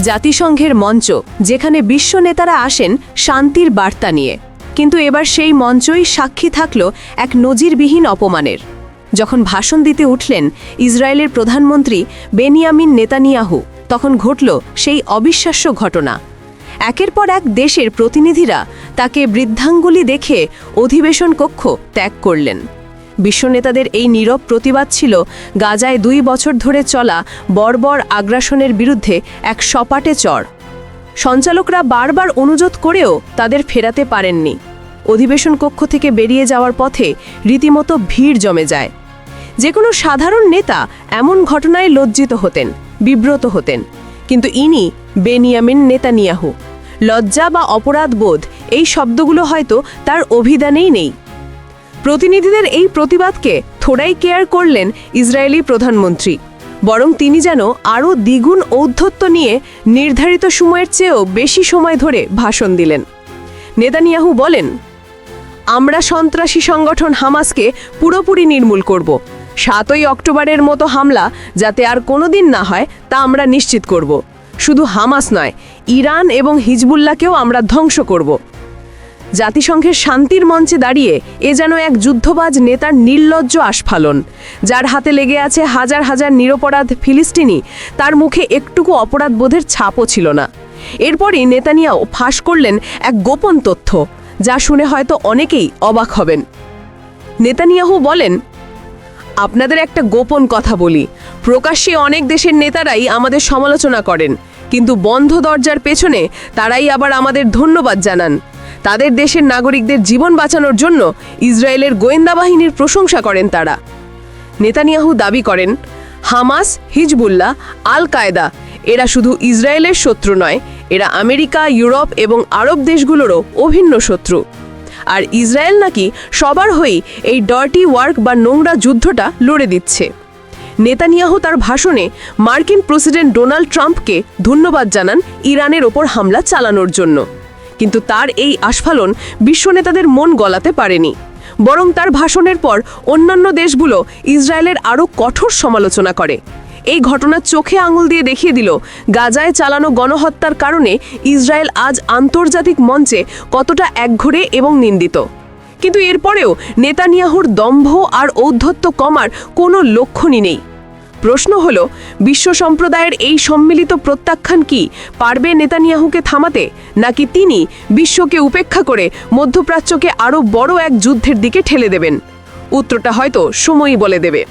জাতিসংঘের মঞ্চ, যেখানে বিশ্ব নেতারা আসেন শান্তির বার্তা নিয়ে। কিন্তু এবার সেই মঞ্চই সাক্ষী থাকল এক নজিরবিহীন অপমানের। যখন ভাষণ দিতে উঠলেন ইসরায়েলের প্রধানমন্ত্রী বেনিয়ামিন নেতানিয়াহু, তখন ঘটল সেই অবিশ্বাস্য ঘটনা। একের পর এক দেশের প্রতিনিধিরা তাকে বৃদ্ধাঙ্গুলি দেখে অধিবেশন কক্ষ ত্যাগ করলেন। বিশ্বনেতাদের এই নীরব প্রতিবাদ ছিল গাজায় দুই বছর ধরে চলা বর্বর আগ্রাসনের বিরুদ্ধে এক সপাটে চর। সঞ্চালকরা বারবার অনুরোধ করেও তাদের ফেরাতে পারেননি। অধিবেশন কক্ষ থেকে বেরিয়ে যাওয়ার পথে রীতিমতো ভিড় জমে যায়। যে কোনো সাধারণ নেতা এমন ঘটনায় লজ্জিত হতেন, বিব্রত হতেন। কিন্তু ইনি বেনিয়ামিন নেতানিয়াহু। লজ্জা বা অপরাধ বোধ এই শব্দগুলো হয়তো তার অভিধানেই নেই। প্রতিনিধিদের এই প্রতিবাদকে থোড়াই কেয়ার করলেন ইসরায়েলি প্রধানমন্ত্রী। বরং তিনি যেন আরও দ্বিগুণ ঔদ্ধত্য নিয়ে নির্ধারিত সময়ের চেয়েও বেশি সময় ধরে ভাষণ দিলেন। নেতানিয়াহু বলেন, আমরা সন্ত্রাসী সংগঠন হামাসকে পুরোপুরি নির্মূল করব। সাতই অক্টোবরের মতো হামলা যাতে আর কোনোদিন না হয় তা আমরা নিশ্চিত করব। শুধু হামাস নয়, ইরান এবং হিজবুল্লাহকেও আমরা ধ্বংস করব। জাতিসংঘের শান্তির মঞ্চে দাঁড়িয়ে এ যেন এক যুদ্ধবাজ নেতার নির্লজ্জ আস্ফালন। যার হাতে লেগে আছে হাজার হাজার নিরপরাধ ফিলিস্তিনি, তার মুখে একটুকু অপরাধ বোধের ছাপও ছিল না। এরপরই নেতানিয়াও ফাঁস করলেন এক গোপন তথ্য, যা শুনে হয়তো অনেকেই অবাক হবেন। নেতানিয়াহু বলেন, আপনাদের একটা গোপন কথা বলি। প্রকাশ্যে অনেক দেশের নেতারাই আমাদের সমালোচনা করেন, কিন্তু বন্ধ দরজার পেছনে তারাই আবার আমাদের ধন্যবাদ জানান। তাদের দেশের নাগরিকদের জীবন বাঁচানোর জন্য ইসরায়েলের গোয়েন্দা বাহিনীর প্রশংসা করেন তারা। নেতানিয়াহু দাবি করেন, হামাস, হিজবুল্লাহ আল কায়দা এরা শুধু ইসরায়েলের শত্রু নয়, এরা আমেরিকা, ইউরোপ এবং আরব দেশগুলোরও অভিন্ন শত্রু। আর ইসরায়েল নাকি সবার হয়েই এই ডর্টি ওয়ার্ক বা নোংরা যুদ্ধটা লড়ে দিচ্ছে। নেতানিয়াহু তার ভাষণে মার্কিন প্রেসিডেন্ট ডোনাল্ড ট্রাম্পকে ধন্যবাদ জানান ইরানের ওপর হামলা চালানোর জন্য। কিন্তু তার এই আস্ফালন বিশ্ব নেতাদের মন গলাতে পারেনি। বরং তার ভাষণের পর অন্যান্য দেশগুলো ইসরায়েলের আরও কঠোর সমালোচনা করে। এই ঘটনা চোখে আঙুল দিয়ে দেখিয়ে দিল, গাজায় চালানো গণহত্যার কারণে ইসরায়েল আজ আন্তর্জাতিক মঞ্চে কতটা একঘরে এবং নিন্দিত। কিন্তু এরপরেও নেতানিয়াহুর দম্ভ আর ঔদ্ধত্য কমার কোনো লক্ষণই নেই। প্রশ্ন হল, বিশ্ব সম্প্রদায়ের এই সম্মিলিত প্রত্যাখ্যান কি পারবে নেতানিয়াহুকে থামাতে, নাকি তিনি বিশ্বকে উপেক্ষা করে মধ্যপ্রাচ্যকে আরও বড় এক যুদ্ধের দিকে ঠেলে দেবেন? উত্তরটা হয়তো সময়ই বলে দেবে।